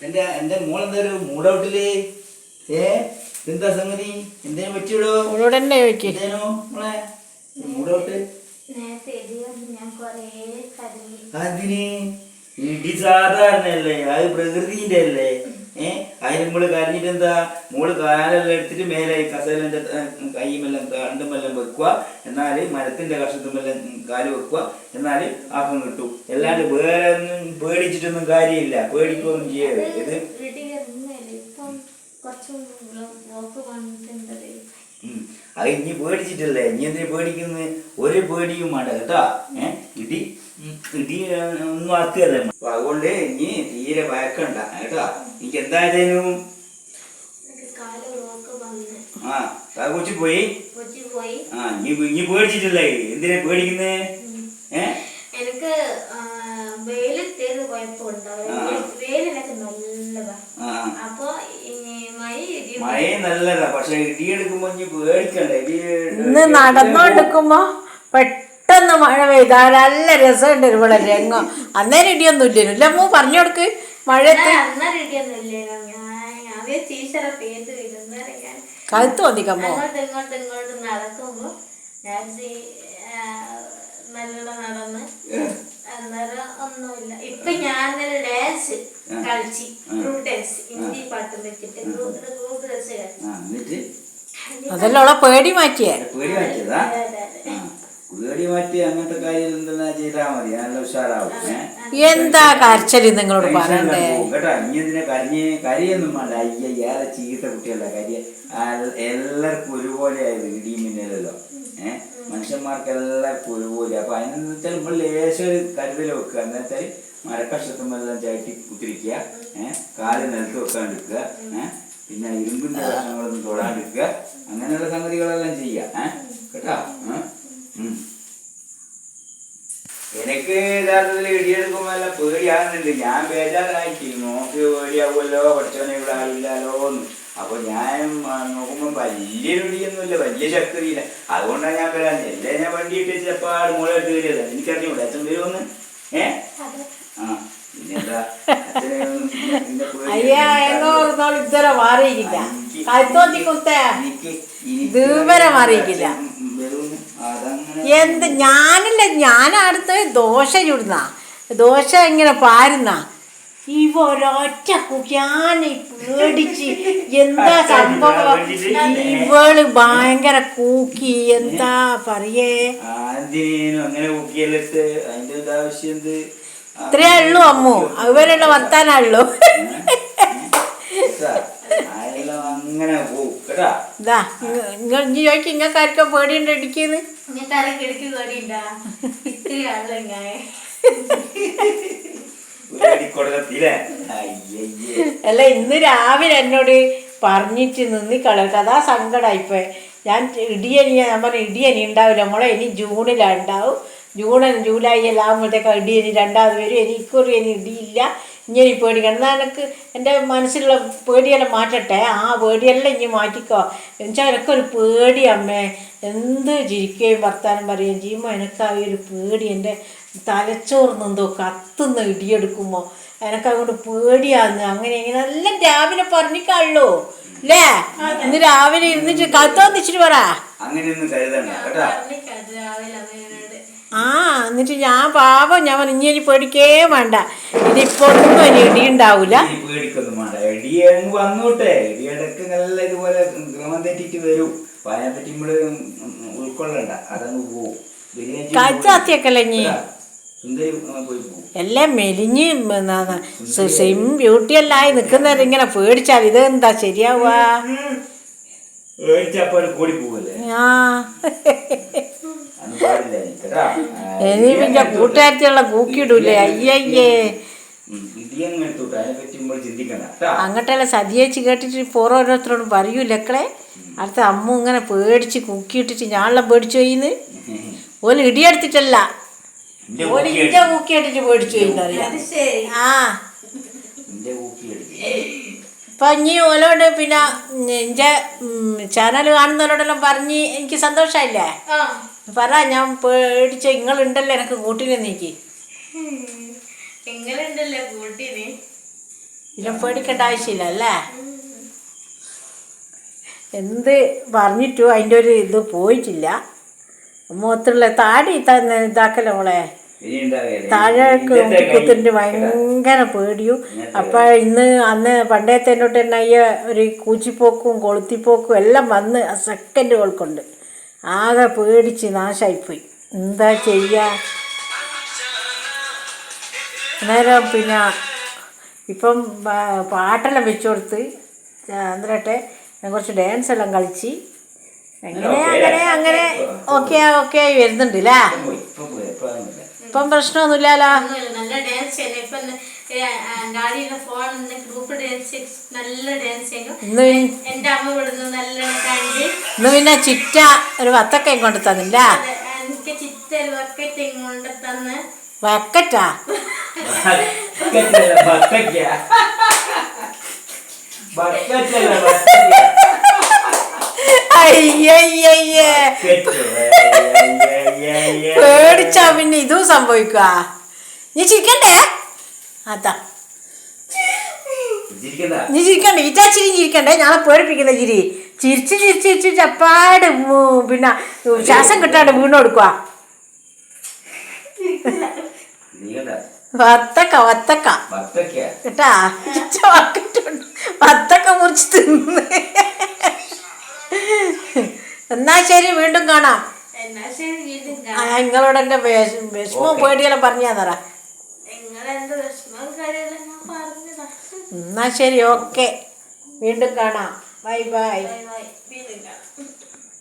എന്റെ എന്റെ മോൾ എന്താ ഒരു മൂടൗട്ടിൽ ഏ? എന്താ സംഗതി? എന്തേലും വെച്ചിടോ അവളോട് തന്നെ എന്തേനോ മോളെ? അതിന് ഇടി സാധാരണ അല്ലേ അത് പ്രകൃതിന്റെ അല്ലേ അതിന് നമ്മൾ കരഞ്ഞിട്ട് എന്താ? മോൾ കാലെല്ലാം എടുത്തിട്ട് മേലെ കസേലന്റെ കൈമെല്ലാം കണ്ടുമെല്ലാം വെക്കുക. എന്നാൽ മരത്തിന്റെ കഷത്തുമെല്ലാം കാൽ വെക്കുക. എന്നാൽ ആക്കം കിട്ടും. അല്ലാണ്ട് വേറെ ഒന്നും പേടിച്ചിട്ടൊന്നും കാര്യമില്ല. പേടിക്കുകയൊന്നും ചെയ്യരുത്. ഇത്. അത് ഇനി പേടിച്ചിട്ടല്ലേ? ഇനി എന്തിനു പേടിക്കുന്നത്? ഒരു പേടിയും വേണ്ട കേട്ടാ. ഏ? ഇടി ഇടി ഒന്നും ആക്കുകയല്ലേ. അപ്പൊ അതുകൊണ്ട് ഇനി തീരെ വയക്കണ്ട കേട്ടാ. എനിക്ക് എന്തായാലും ആ കാക്കുച്ചി പോയി. ആ ഇനി ഇനി പേടിച്ചിട്ടില്ലേ? എന്തിനാ പേടിക്കുന്നേ? ഏ? എനിക്ക് വെയിലത്തേത് അപ്പൊ മഴ നല്ലതാ. പക്ഷെ ഇടിയെടുക്കുമ്പോ നീ പേടിക്കണ്ട. ഇന്ന് നടന്നോണ്ടിരിക്കുമ്പോ പെട്ടെന്ന് മഴ പെയ്താൽ നല്ല രസമുണ്ട് ഇവിടെ രംഗം. അന്നേരം ഇടിയൊന്നും ഇല്ലല്ലോ. ഇല്ല അമ്മു പറഞ്ഞു കൊടുക്ക്. മഴയത്ത് കഴുത്ത് വന്നിക്കമ്മോ അങ്ങോട്ട് ഇങ്ങോട്ട് ഇങ്ങോട്ട് നടക്കുമ്പോ ഞാൻ ഈ, ആ, നല്ലോണം നടന്ന് അന്നേരം ഒന്നുമില്ല. ഇപ്പൊ ഞാൻ ഡാൻസ് കളിച്ച് ഗ്രൂപ്പ് ഡാൻസ് ഹിന്ദി പാട്ട് വെച്ചിട്ട് ഗ്രൂപ്പ് ഗ്രൂപ്പ് ഡാൻസ് കളിച്ചു. ആ എന്നിട്ട്? അതെല്ലാം പേടി മാറ്റിയേ. പേടി മാറ്റിയതാ. പേടി മാറ്റി അങ്ങനത്തെ കാര്യം എന്തെന്നാ ചെയ്താ മതി. നല്ല ഉഷാറാവും. ഏഹ് എന്താ കരച്ചൽ നിങ്ങളോട് പറയണ്ടേ? കേട്ടോ ഇനി എന്തിനാ കരഞ്ഞ്? കരിയൊന്നും വേണ്ട. അയ്യ ഏറെ ചീത്ത കുട്ടിയല്ല കരിയ ആ- എല്ലാവർക്കും ഒരുപോലെ ആയത് ഇടിയും മിന്നലല്ലോ ഏഹ് മനുഷ്യന്മാർക്ക് എല്ലാവർക്കും ഒരുപോലെ. അപ്പൊ അതിനെന്ന് വെച്ചാൽ നമ്മൾ ലേശം ഒരു കരുതൽ വെക്കുക. എന്ന് വെച്ചാൽ മരക്കഷത്തുമെല്ലാം ചവിട്ടി കുത്തിരിക്കുക. ഏഹ് കാൽ നിലത്ത് വെക്കാണ്ടിരിക്കുക. ഏഹ് പിന്നെ ഇരുമ്പിന്റെ കഷ്ണങ്ങളൊന്നും തൊടാണ്ടിരിക്കുക. അങ്ങനെയുള്ള സംഗതികളെല്ലാം ചെയ്യുക. ഏഹ് കേട്ടോ? ഏഹ്. എനിക്ക് യഥാർത്ഥത്തിൽ ഇടിയെടുക്കുമ്പോ നല്ല പേടിയാകുന്നുണ്ട്. ഞാൻ ബേജാറായിട്ട് നോക്ക് പേടിയാവുമല്ലോ. പഠിച്ചവനെ ഇവിടെ ആളില്ലല്ലോ എന്ന്. അപ്പൊ ഞാൻ നോക്കുമ്പോ വലിയ ഇടിയൊന്നുമില്ല. വലിയ ശക്തിയില്ല. അതുകൊണ്ടാണ് ഞാൻ വരാൻ എല്ലാം ഞാൻ വണ്ടി ഇട്ട് ചിലപ്പോ ആട് മോളെ എടുത്ത് കയറിയതാ? എനിക്കറിഞ്ഞൂടെ. അച്ഛൻ വരുമെന്ന് ഏ? ആ പിന്നെന്താ? അയ്യാ ഇതുവരെ മാറിയില്ല കുത്തേ. ഇതുവരെ. എന്ത് ഞാനല്ല ഞാനടുത്ത് ദോശ ചുടുന്ന. ദോശ ഇങ്ങനെ പാരുന്ന. ഇവ ഒരൊറ്റ കുക്കിയാൻ പേടിച്ച് എന്താ സംഭവം? ഇവൾ ഭയങ്കര കൂക്കി. എന്താ പറയേ? ഇത്രയേ ഉള്ളൂ അമ്മു. അവരുള്ള വർത്താനുള്ളൂ കേട്ടാ? അങ്ങനെ പോവും. കേട്ടാ? ഇതാ നിങ്ങൾ ഇനി ചോദിക്കും ഇങ്ങക്കാർക്കും പേടിയുണ്ട് ഇടിക്കുന്നത് പേടിക്കൊടുക്കത്തില്ലേ അയ്യയ്യേ. അല്ല ഇന്ന് രാവിലെ എന്നോട് പറഞ്ഞിട്ട് നിന്നി കളയട്ടെ അതാ സങ്കടമായിപ്പോയി ഞാൻ ഇടിയനി ഞാൻ പറഞ്ഞു ഇടിയനി ഉണ്ടാവില്ല മോളെ ഇനി ജൂണിലാണ് ഉണ്ടാവും. ജൂൺ ജൂലൈ എല്ലാം ആകുമ്പോഴത്തേക്ക് ഇടിയനി രണ്ടാമത് വരും. ഇനി ഇക്കുറി ഇനി ഇടിയില്ല. ഇനി പേടിക്കണം. എന്നാൽ എനിക്ക് എന്റെ മനസ്സിലുള്ള പേടിയെല്ലാം മാറ്റട്ടെ. ആ പേടിയെല്ലാം ഇനി മാറ്റിക്കോ. എന്നുവെച്ചാൽ എനിക്കൊരു പേടി അമ്മേ. എന്ത് ചിരിക്കുകയും വർത്താനം പറയുകയും ചെയ്യുമ്പോൾ എനിക്ക് ആ ഒരു പേടി എന്റെ തലച്ചോർന്നെന്തോ കത്തുന്ന ഇടിയെടുക്കുമ്പോൾ എനിക്ക് അതുകൊണ്ട് പേടിയാന്ന്. അങ്ങനെ ഇങ്ങനെ എല്ലാം രാവിലെ പറഞ്ഞിക്കള്ളൂ അല്ലേ ഇന്ന് രാവിലെ ഇരുന്നിട്ട് കത്തോന്നിച്ചിട്ട് പറ. അങ്ങനെയൊന്നും കരുതണ്ട. കേട്ടോ? ആ എന്നിട്ട് ഞാൻ പാപം ഞാൻ പറഞ്ഞു, ഇനി പേടിക്കേ വേണ്ട. ഇതിപ്പോ ഒന്നും ഇനി ഇടി ഉണ്ടാവൂല ഇനി പേടിക്കൊന്നും വേണ്ട. ഇടി അങ്ങ് വന്നോട്ടെ. ഇടിയിടക്ക് നല്ല ഇതുപോലെ ക്രമം തെറ്റിട്ട് വരും. അപ്പൊ അതിനെപ്പറ്റി നമ്മൾ ഉൾക്കൊള്ളണ്ട. അതങ്ങ് പോവും. ബിരിയാണി കച്ചാത്തിയൊക്കെയല്ലേ ഇനി? സുന്ദരി പോയി പോവും. എല്ലാം മെലിഞ്ഞ് സെയിം ബ്യൂട്ടി അല്ലായി നിക്കുന്നവരിങ്ങനെ പേടിച്ചാൽ ഇതെന്താ ശരിയാവുക? പേടിച്ചപ്പോ ഒരു കൂടി പോവല്ലേ? ആ. ഇനി പിന്നെ കൂട്ടുകാരത്തിയുള്ള കൂക്കിയിടൂലേ അയ്യയ്യേ. അങ്ങോട്ടെല്ലാം സതിയേച്ച് കേട്ടിട്ട് പുറം ഓരോരുത്തരോടും പറയൂലക്കളെ അടുത്ത അമ്മ ഇങ്ങനെ പേടിച്ച് കുക്കിയിട്ടിട്ട് ഞാനെല്ലാം പേടിച്ചു പോയിന്ന്? ഓൽ ഇടിയെടുത്തിട്ടല്ല ഓൽ ഇന്റെ കുക്കിയിട്ടിട്ട് പേടിച്ചു പോയിന്നറിയാം ആ. ഇപ്പൊ ഇനി ഓലോട് പിന്നെ എന്റെ ചാനൽ കാണുന്നവരോടെല്ലാം പറഞ്ഞ് എനിക്ക് സന്തോഷമായില്ലേ പറ ഞാൻ പേടിച്ച ഇങ്ങളുണ്ടല്ലോ എനിക്ക് കൂട്ടിന് നീക്കി. ഇല്ല പേടിക്കേണ്ട ആവശ്യമില്ല അല്ലേ? എന്ത് പറഞ്ഞിട്ടു അതിന്റെ ഒരു ഇത് പോയിട്ടില്ല. മൊത്തമുള്ള താടി തന്നെ ഇതാക്കല്ലേ മോളെ. താഴേക്ക് ഇന്നത്തെ കുത്തിന്റെ ഭയങ്കര പേടിയും. അപ്പോൾ ഇന്ന് അന്ന് പണ്ടത്തെ എന്നോട്ട് തന്നെ അയ്യ ഒരു കൂച്ചിപ്പോക്കും കൊളുത്തിപ്പോക്കും എല്ലാം വന്ന് സെക്കൻഡുകൾ കൊണ്ട് ആകെ പേടിച്ച് നാശമായിപ്പോയി എന്താ ചെയ്യുക അന്നേരം പിന്നെ ഇപ്പം പാട്ടെല്ലാം വെച്ചു കൊടുത്ത് എന്നിട്ടെ ഞാൻ കുറച്ച് ഡാൻസ് എല്ലാം കളിച്ച്. അങ്ങനെ അങ്ങനെ അങ്ങനെ ഓക്കെ ഓക്കെ ആയി വരുന്നുണ്ട് അല്ലേ ഇപ്പം പ്രശ്നമൊന്നുമില്ലല്ലോ. നല്ല ഡാൻസ് ചെയ്യുന്നു ഇപ്പൊ ഗാഡിയുടെ ഫോൺ നല്ല ഡാൻസ് ചെയ്യും ഇന്ന് എന്റെ അമ്മ ഇവിടുന്ന് നല്ല കണ്ട്. പിന്നെ ചിറ്റ ഒരു വത്തക്കൈ കൊണ്ട് തന്നില്ല. വക്കറ്റാ അയ്യയ്യേ പേടിച്ചാ പിന്നെ ഇതും സംഭവിക്കുക നീ ചിരിക്കണ്ടേ? അതാ നീ ചിരിക്കണ്ടേ. ഇറ്റാ ചിരി ചിരിക്കണ്ടേ? ഞാൻ പേടിപ്പിക്കുന്ന ചിരി. ചിരിച്ച് ചിരിച്ച് ചിരിച്ച് ചപ്പാട് പിന്നെ ശ്വാസം കിട്ടാണ്ട് വീണ് കൊടുക്കുക വത്തക്ക വത്തക്ക. കേട്ടാ? വത്തക്ക മുറിച്ച് തിന്ന്. എന്നാ ശരി വീണ്ടും കാണാം. ആ, നിങ്ങളോട് എന്റെ വിഷമം പേടിയെല്ലാം പറഞ്ഞാ തറ എന്നാ ശരി ഓക്കെ. വീണ്ടും കാണാം. Bye bye. Bye bye. വീണ്ടും കാണാം.